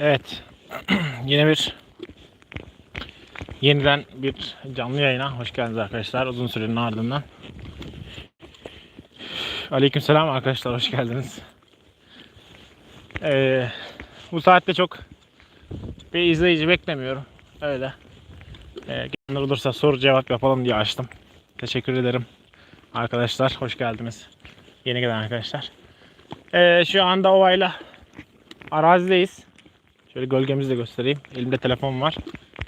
Evet. Yine bir yeniden bir canlı yayına hoş geldiniz arkadaşlar. Uzun sürenin ardından. Aleykümselam arkadaşlar hoş geldiniz. Ee, bu saatte çok bir izleyici beklemiyorum. Öyle. Ee, gelenler olursa soru cevap yapalım diye açtım. Teşekkür ederim. Arkadaşlar hoş geldiniz. Yeni gelen arkadaşlar. Ee, şu anda ovayla arazideyiz. Şöyle gölgemizi de göstereyim. Elimde telefon var.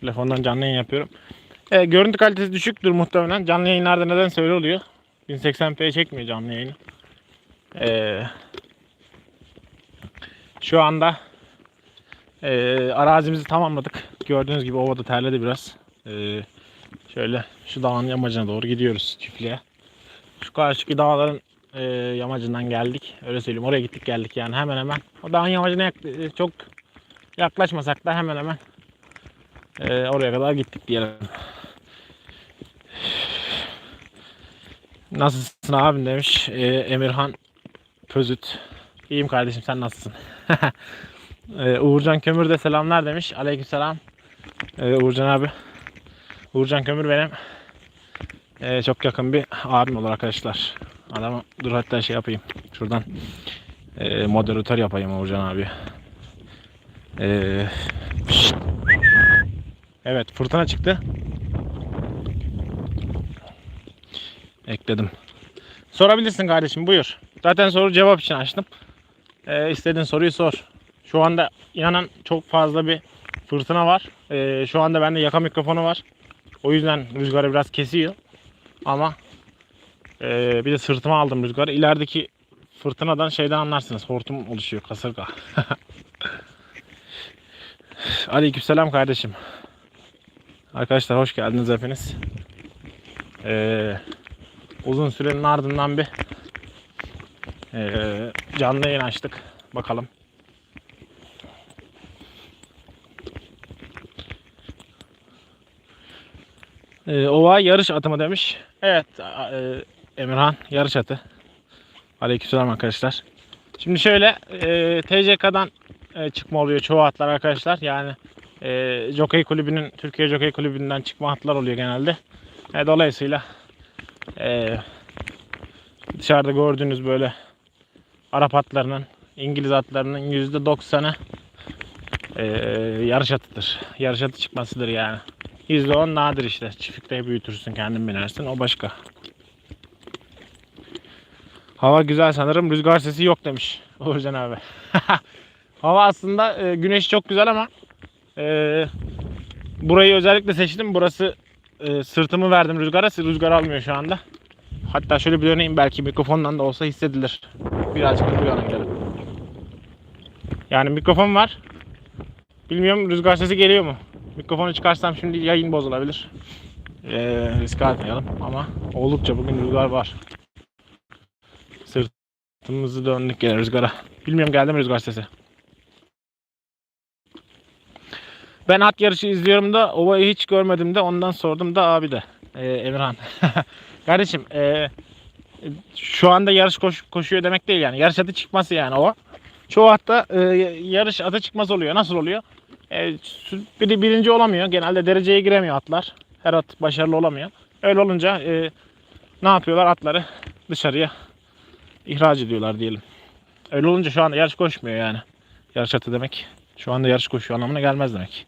Telefondan canlı yayın yapıyorum. Ee, görüntü kalitesi düşüktür muhtemelen. Canlı yayınlarda neden öyle oluyor? 1080p çekmiyor canlı yayını. Ee, şu anda e, arazimizi tamamladık. Gördüğünüz gibi ovada terledi biraz. Ee, şöyle şu dağın yamacına doğru gidiyoruz çiftliğe. Şu karşıki dağların e, yamacından geldik. Öyle söyleyeyim. Oraya gittik geldik yani hemen hemen. O dağın yamacına e, çok yaklaşmasak da hemen hemen e, oraya kadar gittik diyelim. Nasılsın abim demiş e, Emirhan Pözüt. İyiyim kardeşim sen nasılsın? e, Uğurcan Kömür de selamlar demiş. Aleykümselam. E, Uğurcan abi. Uğurcan Kömür benim e, çok yakın bir abim olur arkadaşlar. Adamı dur hatta şey yapayım. Şuradan e, moderatör yapayım Uğurcan abi. E, şşt. evet fırtına çıktı. Ekledim. Sorabilirsin kardeşim buyur. Zaten soru cevap için açtım. E, istediğin soruyu sor. Şu anda inanan çok fazla bir fırtına var. E, şu anda bende yaka mikrofonu var. O yüzden rüzgarı biraz kesiyor. Ama ee, bir de sırtıma aldım rüzgarı. İlerideki fırtınadan şeyden anlarsınız. Hortum oluşuyor kasırga. Aleykümselam kardeşim. Arkadaşlar hoş geldiniz hepiniz. Ee, uzun sürenin ardından bir ee, canlı yayın açtık. Bakalım. Ee, ova yarış atımı demiş. Evet e, Emirhan yarış atı. Aleykümselam arkadaşlar. Şimdi şöyle e, TCK'dan e, çıkma oluyor çoğu atlar arkadaşlar. Yani e, Jockey Kulübü'nün Türkiye Jockey Kulübü'nden çıkma atlar oluyor genelde. E, dolayısıyla e, dışarıda gördüğünüz böyle Arap atlarının İngiliz atlarının %90'ı e, yarış atıdır. Yarış atı çıkmasıdır yani. %10 nadir işte. Çiftlikte büyütürsün kendin binersin. O başka. Hava güzel sanırım. Rüzgar sesi yok demiş Uğurcan abi. Hava aslında e, güneş çok güzel ama e, burayı özellikle seçtim. Burası e, sırtımı verdim rüzgara. Rüzgar almıyor şu anda. Hatta şöyle bir döneyim belki mikrofondan da olsa hissedilir. Birazcık da bu gelin. Yani mikrofon var. Bilmiyorum rüzgar sesi geliyor mu? Mikrofonu çıkarsam şimdi yayın bozulabilir. Ee, risk atmayalım ama oldukça bugün rüzgar var. Sırtımızı döndük gene rüzgara. Bilmiyorum geldi mi rüzgar sesi. Ben at yarışı izliyorum da ovayı hiç görmedim de ondan sordum da abi de. Ee, Emirhan. Kardeşim ee, şu anda yarış koş, koşuyor demek değil yani. Yarış atı çıkması yani o. Çoğu hatta ee, yarış atı çıkmaz oluyor. Nasıl oluyor? E, biri birinci olamıyor. Genelde dereceye giremiyor atlar. Her at başarılı olamıyor. Öyle olunca e, ne yapıyorlar? Atları dışarıya ihraç ediyorlar diyelim. Öyle olunca şu anda yarış koşmuyor yani. Yarış atı demek. Şu anda yarış koşuyor anlamına gelmez demek.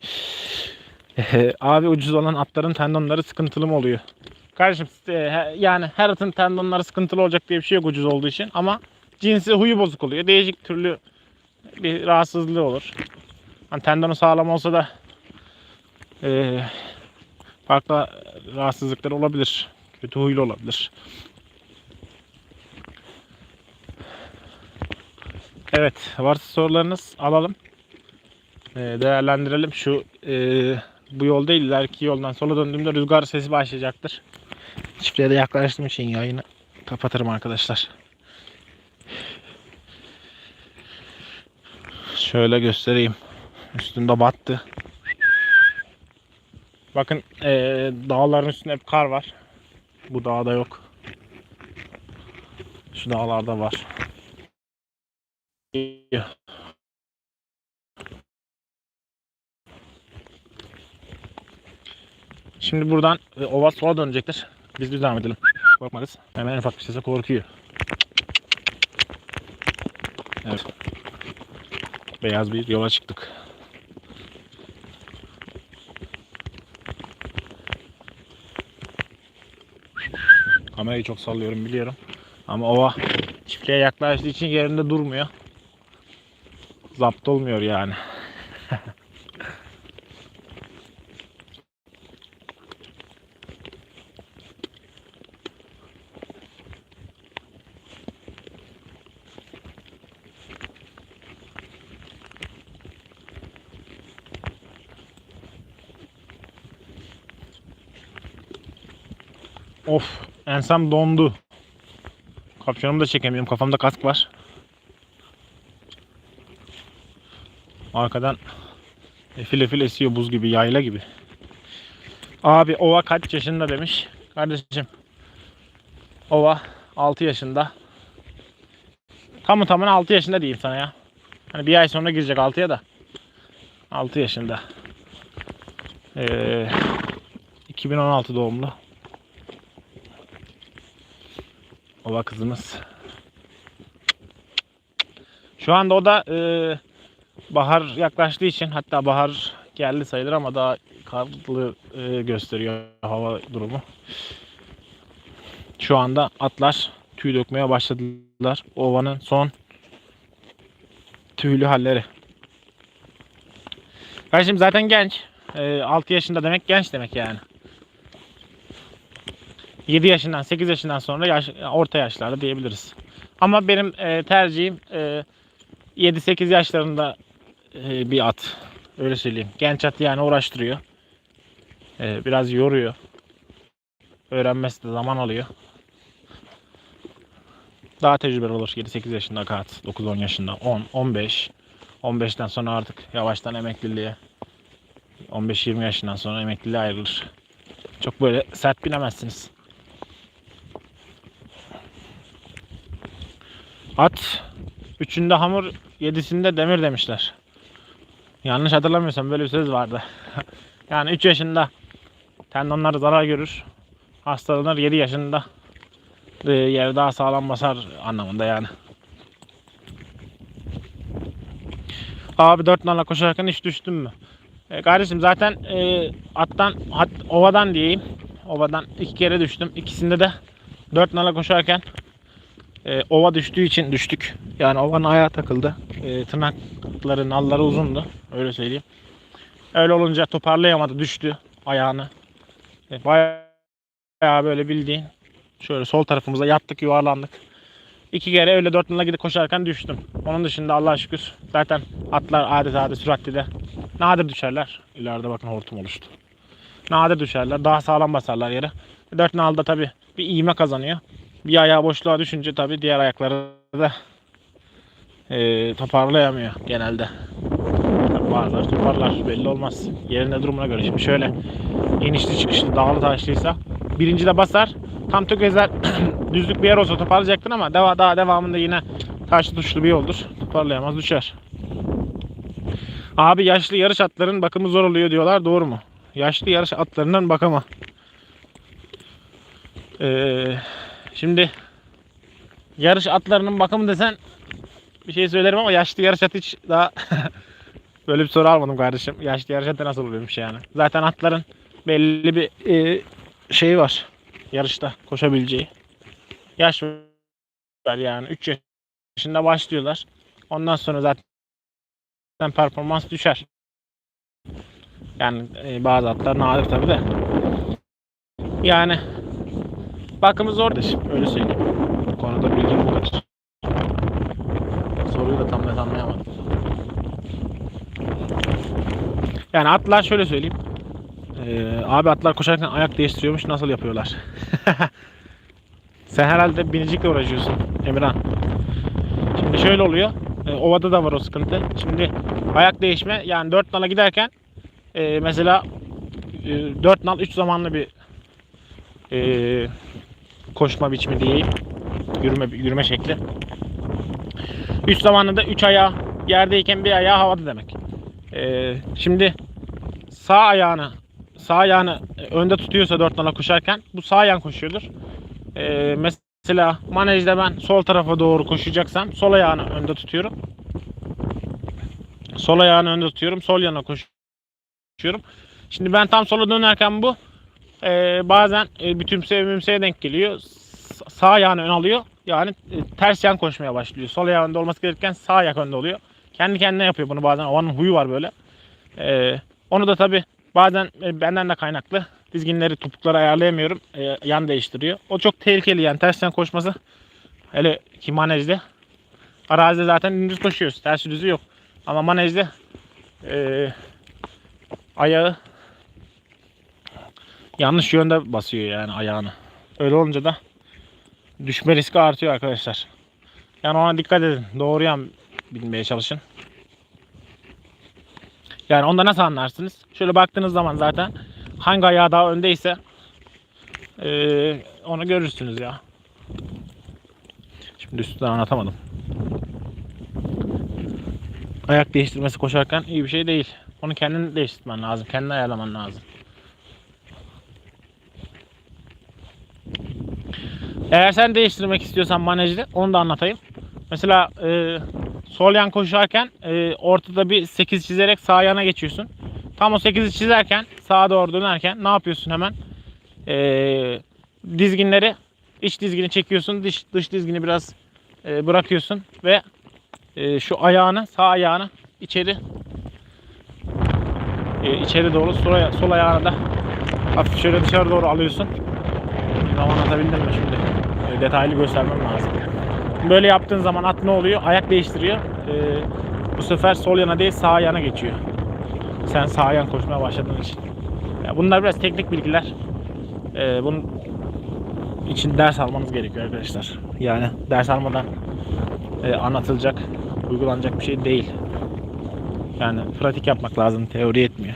E, abi ucuz olan atların tendonları sıkıntılı mı oluyor? Kardeşim e, yani her atın tendonları sıkıntılı olacak diye bir şey yok ucuz olduğu için. Ama cinsi huyu bozuk oluyor. Değişik türlü bir rahatsızlığı olur. Hani tendonu sağlam olsa da eee, farklı rahatsızlıklar olabilir. Kötü huylu olabilir. Evet, varsa sorularınız alalım. Eee, değerlendirelim. Şu eee, bu yol değil, ileriki yoldan sola döndüğümde rüzgar sesi başlayacaktır. Çiftliğe de yaklaştığım için yayını kapatırım arkadaşlar. Şöyle göstereyim. Üstünde battı. Bakın eee, dağların üstünde hep kar var. Bu dağda yok. Şu dağlarda var. Şimdi buradan e, ova sola dönecektir. Biz düz devam edelim. Korkmayız. Hemen en ufak bir sese korkuyor. Evet. Beyaz bir yola çıktık. Kamerayı çok sallıyorum biliyorum. Ama ova çiftliğe yaklaştığı için yerinde durmuyor. Zapt olmuyor yani. Of ensem dondu. Kapşonumu da çekemiyorum. Kafamda kask var. Arkadan efil efil esiyor buz gibi, yayla gibi. Abi Ova kaç yaşında demiş. Kardeşim Ova 6 yaşında. Tamı tamına 6 yaşında diyeyim sana ya. Hani bir ay sonra girecek 6'ya da. 6 yaşında. Ee, 2016 doğumlu. Ova kızımız. Şu anda o da e, bahar yaklaştığı için hatta bahar geldi sayılır ama daha karlı e, gösteriyor hava durumu. Şu anda atlar tüy dökmeye başladılar. Ovanın son tüylü halleri. Kardeşim zaten genç. E, 6 yaşında demek genç demek yani. 7 yaşından 8 yaşından sonra yaş, orta yaşlarda diyebiliriz. Ama benim e, tercihim e, 7-8 yaşlarında e, bir at. Öyle söyleyeyim. Genç at yani uğraştırıyor. E, biraz yoruyor. Öğrenmesi de zaman alıyor. Daha tecrübeli olur 7-8 yaşında at. 9-10 yaşında. 10, 15. 15'ten sonra artık yavaştan emekliliğe 15-20 yaşından sonra emekliliğe ayrılır. Çok böyle sert binemezsiniz. At üçünde hamur, yedisinde demir demişler. Yanlış hatırlamıyorsam böyle bir söz vardı. yani 3 yaşında tendonları zarar görür. Hastalanır 7 yaşında e, yer daha sağlam basar anlamında yani. Abi dört nala koşarken hiç düştün mü? E, kardeşim zaten e, attan hat, ovadan diyeyim. Ovadan iki kere düştüm. İkisinde de dört nala koşarken e, ova düştüğü için düştük. Yani ovanın ayağı takıldı. E, tırnakları, nalları uzundu. Öyle söyleyeyim. Öyle olunca toparlayamadı. Düştü ayağını. E, bayağı böyle bildiğin şöyle sol tarafımıza yattık yuvarlandık. İki kere öyle dört nala gidip koşarken düştüm. Onun dışında Allah'a şükür zaten atlar adeta de süratli de nadir düşerler. İleride bakın hortum oluştu. Nadir düşerler. Daha sağlam basarlar yere. Dört nalda tabi bir iğme kazanıyor. Bir ayağı boşluğa düşünce tabi diğer ayakları da e, toparlayamıyor genelde. Tabii bazıları toparlar belli olmaz. Yerine durumuna göre. Şimdi şöyle inişli çıkışlı dağlı taşlıysa birinci de basar. Tam tökezler düzlük bir yer olsa toparlayacaktın ama deva, daha devamında yine taşlı tuşlu bir yoldur. Toparlayamaz düşer. Abi yaşlı yarış atların bakımı zor oluyor diyorlar. Doğru mu? Yaşlı yarış atlarının bakımı. Ee, şimdi yarış atlarının bakımı desen bir şey söylerim ama yaşlı yarış atı hiç daha böyle bir soru almadım kardeşim. Yaşlı yarış atı nasıl oluyormuş yani. Zaten atların belli bir e, şeyi var. Yarışta koşabileceği. Yaş var yani 3 yaşında başlıyorlar. Ondan sonra zaten performans düşer. Yani e, bazı atlar nadir tabi de. Yani bakımı zor kardeşim öyle söyleyeyim. Bu konuda bilgim bu kadar. Soruyu da tam net anlayamadım. Yani atlar şöyle söyleyeyim. Ee, abi atlar koşarken ayak değiştiriyormuş. Nasıl yapıyorlar? Sen herhalde binicikle uğraşıyorsun Emirhan. Şimdi şöyle oluyor. E, ovada da var o sıkıntı. Şimdi ayak değişme yani 4 nala giderken e, mesela e, 4 nal 3 zamanlı bir e, koşma biçimi diyeyim. Yürüme, yürüme şekli. 3 zamanlı da 3 ayağı yerdeyken bir ayağı havada demek. E, şimdi sağ ayağını sağ ayağını önde tutuyorsa dört nala koşarken bu sağ ayağın koşuyordur. Ee, mesela manejde ben sol tarafa doğru koşacaksam sol ayağını önde tutuyorum. Sol ayağını önde tutuyorum. Sol yana koşuyorum. Şimdi ben tam sola dönerken bu e, bazen e, bir tümseye mümseye denk geliyor. Sağ ayağını ön alıyor. Yani e, ters yan koşmaya başlıyor. Sol ayağı önde olması gerekirken sağ ayak önde oluyor. Kendi kendine yapıyor bunu bazen. Onun huyu var böyle. E, onu da tabi bazen e, benden de kaynaklı. Dizginleri, topukları ayarlayamıyorum. E, yan değiştiriyor. O çok tehlikeli yani. Ters yan koşması. Hele ki manejde. Arazide zaten dümdüz koşuyoruz. Ters düzü yok. Ama manejde e, ayağı yanlış yönde basıyor yani ayağını. Öyle olunca da düşme riski artıyor arkadaşlar. Yani ona dikkat edin. Doğru yan bilmeye çalışın. Yani onda nasıl anlarsınız? Şöyle baktığınız zaman zaten hangi ayağı daha öndeyse eee, onu görürsünüz ya. Şimdi üstünden anlatamadım. Ayak değiştirmesi koşarken iyi bir şey değil. Onu kendin değiştirmen lazım. Kendin ayarlaman lazım. Eğer sen değiştirmek istiyorsan manejde onu da anlatayım. Mesela e, sol yan koşarken e, ortada bir 8 çizerek sağ yana geçiyorsun. Tam o 8'i çizerken sağa doğru dönerken ne yapıyorsun hemen? E, dizginleri iç dizgini çekiyorsun. Dış, dış dizgini biraz e, bırakıyorsun ve e, şu ayağını sağ ayağını içeri e, içeri doğru sol, aya- sol ayağını da hafif şöyle dışarı doğru alıyorsun. Zaman atabildim mi şimdi? E, detaylı göstermem lazım. Böyle yaptığın zaman at ne oluyor? Ayak değiştiriyor. E, bu sefer sol yana değil sağ yana geçiyor. Sen sağ yan koşmaya başladığın için. Ya bunlar biraz teknik bilgiler. E, bunun için ders almanız gerekiyor arkadaşlar. Yani ders almadan e, anlatılacak, uygulanacak bir şey değil. Yani pratik yapmak lazım, teori etmiyor.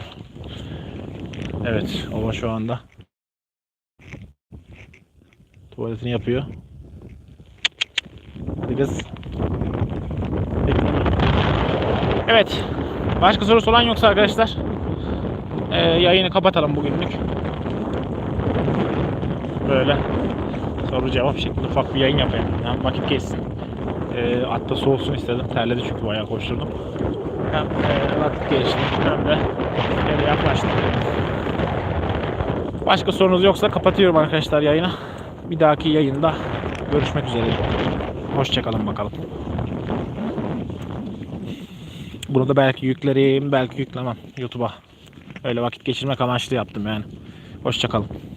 Evet, ova şu anda tuvaletini yapıyor. Hadi kız. Evet. Başka sorusu olan yoksa arkadaşlar e, yayını kapatalım bugünlük. Böyle soru cevap şeklinde ufak bir yayın yapayım. Hem vakit geçsin. E, at da soğusun istedim. Terledi çünkü bayağı koşturdum. Hem e, vakit geçti hem de eve yaklaştım. Başka sorunuz yoksa kapatıyorum arkadaşlar yayını. Bir dahaki yayında görüşmek üzere. Hoşçakalın bakalım. Bunu da belki yüklerim, belki yüklemem YouTube'a. Öyle vakit geçirmek amaçlı yaptım yani. Hoşçakalın.